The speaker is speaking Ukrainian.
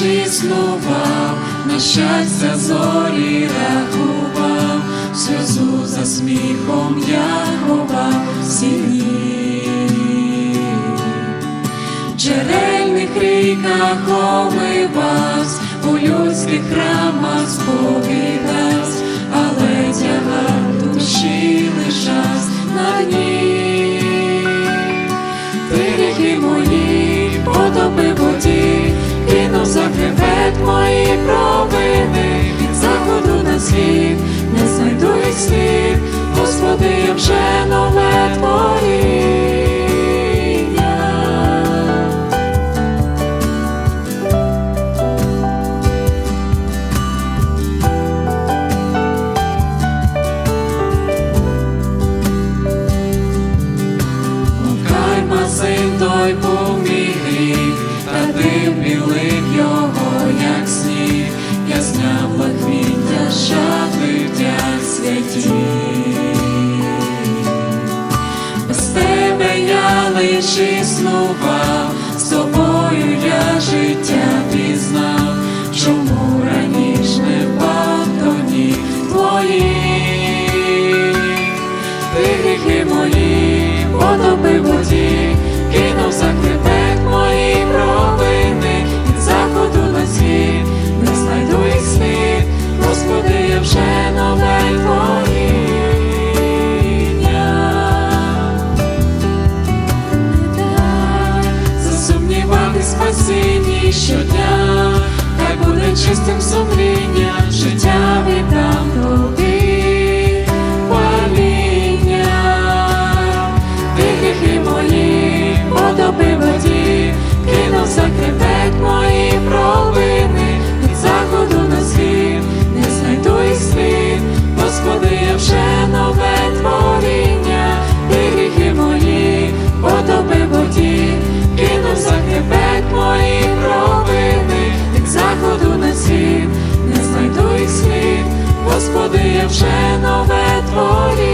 існував, на щастя зорі рахував, сльозу за сміхом я ховав всі джерельних ріках омивавсь, у людських храмах сповідавсь, мої провини, заходу на схід, не знайду їх слід, Господи, я вже нове творіння. Хай масин той був вдяг святі. Без тебе я лиш існував, з тобою я життя пізнав, чому раніше не впав твоїх. Ти гріхи мої, потопи воді, щодня, хай буде чистим сумління, життя віддам вже нове творіння.